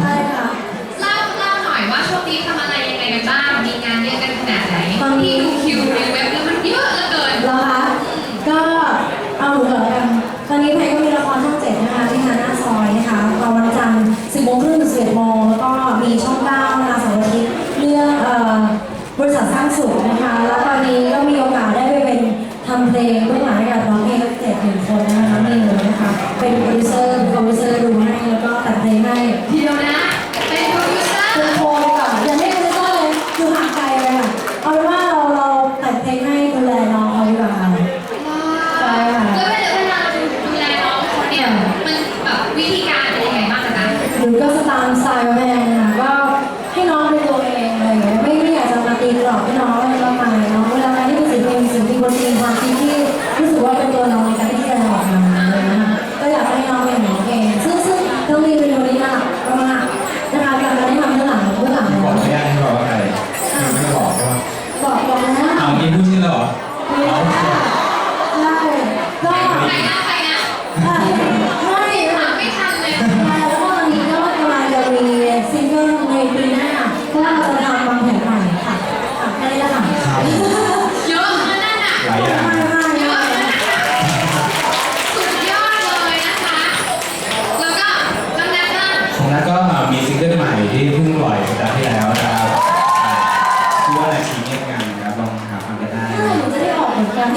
ใช่ค่ะ เล่าเล่าหน่อยว่าช่วงนี้ทำอะไรยังไงกันบ้าง มีงานเยอะกันขนาดไหนที่ดูคิวในเว็บแล้วมันเยอะเหลือเกิน แล้วคะ ก็เอาหนูก่อนะกันตอนนี้เพลงก็มีละครช่องเจ็ดนะคะที่ฮาน้าซอยนะคะตอนวันจันทร์สิบโมงครึ่งถึงสิบเอ็ดโมงแล้วก็มีช่องเก้าเวลาสองอาทิตย์เรื่องเอ่อบริษัทสร้างสุขนะคะ แล้วตอนนี้ก็มีโอกาสได้ไปเป็นทำเพลงเบื้องหลังกับน้องเพลงเจ็ดหนึ่งคนนะคะมีหนูนะคะเป็นโปรดิวเซอร์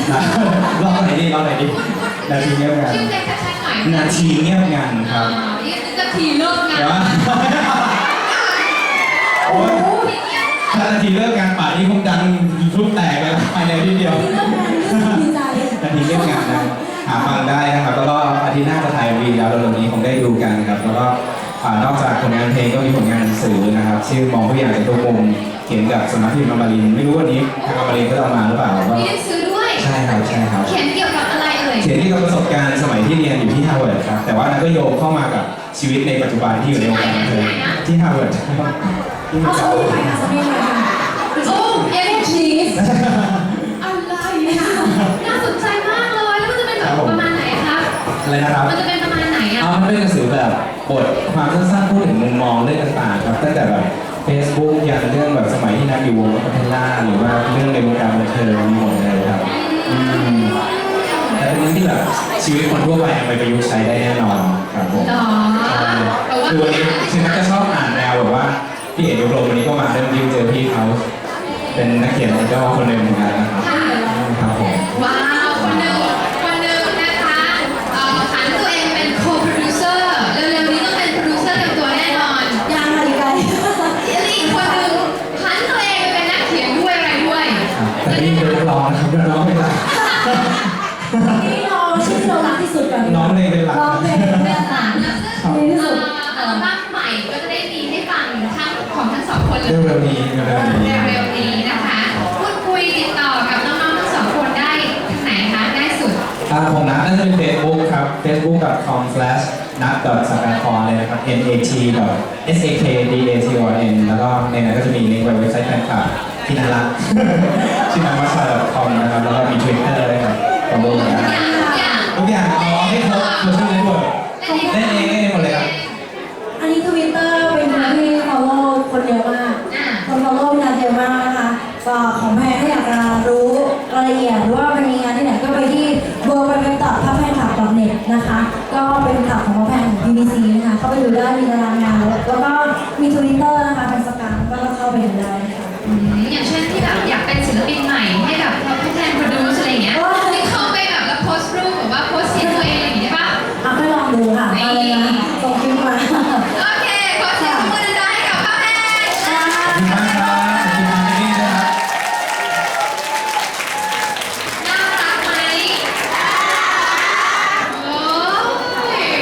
กันรอบไหนดีรอบไหนดีนาทีเงียบงันชื่อเพลงชัดๆหน่อยนาทีเงียบงันคอ่ารับนี่นาทีเลิกงานเดี๋ยวว่าโอ้โอ้ยโหพี่เนี่ยถ้านาทีเลิกงานป่านนี้คงดังทุบแตกไปแล้วภายในอาทีเดียวเรื่องงานเรื่องดีใจนาทีเงียบงันนะหาฟังได้นะครับ แล้วก็อาทิตย์หน้าจะถ่ายวีแล้วเร็วๆนี้คงได้ดูกันครับ แล้วก็อ่านอกจากผลงานเพลงก็มีผลงานหนังสือนะครับชื่อมองผู้อย่างจากทุกมุมเขียนกับสำนักพิมพ์อมรินทร์ไม่รู้วันนี้ทางอมรินทร์ก็จะเอามาหรือเปล่าก็มีหนังสือด้วยใช่ครับใช่ครับ เขียนเกี่ยวกับอะไรเอ่ย เขียนที่กับประสบการณ์สมัยที่เรียนอยู่ที่ฮาร์วาร์ดครับ แต่ว่านั้นก็โยงเข้ามากับชีวิตในปัจจุบันที่อยู่ในวงการบันเทิงที่ฮาร์วาร์ดที่เอาเก่าสมุดไปค่ะสมุดไปค่ะโอ้เอ็มชีสอะไรอะน่าสนใจมากเลย แล้วมันจะเป็นแบบประมาณไหนครับ อะไรนะครับมันจะเป็นประมาณไหนอะ เอามันเป็นหนังสือแบบบทความสั้นๆพูดถึงมุมมองเรื่องต่างๆครับตั้งแต่แบบ Facebook ยันเรื่องแบบสมัยที่นักอยู่วงพัทล่าหรือว่าเรื่องในวงการบันเทิง รื่องที่แบบชีวิตคนทั่วไปเอาไปประยุกต์ใช้ได้แน่นอนครับผมหรอแต่ว่าคือวันนี้คือนักจะชอบอ่านแนวแบบว่าพี่เอกยกลงวันนี้ก็มาเริ่มยิ้มเจอพี่เขาเป็นนักเขียนไอดอลคนหนึ่ง เพลงเป็นหลักร้องเพลงเป็นหลักแล้วซึ่งดีที่สุดอัลบั้มใหม่ก็จะได้มีให้ฟังทั้งของทั้งสองคนเลยเร็วๆนี้เร็วๆนี้เร็วๆนี้นะคะพูดคุยติดต่อกับน้องๆทั้งสองคนได้ทางไหนคะง่ายสุดอ่าของนัทน่าจะเป็น Facebook ครับ facebook.com slash นัทสักการคเลยนะครับ n a t s a k d a t o n แล้วก็ในนั้นก็จะมีลิงก์ไปเว็บไซต์แฟนคลับที่น่ารักชื่อนัทวัชชา .com นะครับแล้วก็มี Twitter ด้วยครับขอบคุณครับอย่างทุกอย่าง ดูได้มีตารางงานแล้วก็มีทวิตเตอร์นะคะเป็นสกังก็เข้าไปดูได้ค่ะ อย่างเช่นที่แบบอยากเป็นศิลปินใหม่ให้แบบแทนโปรดิวซ์อะไรเงี้ย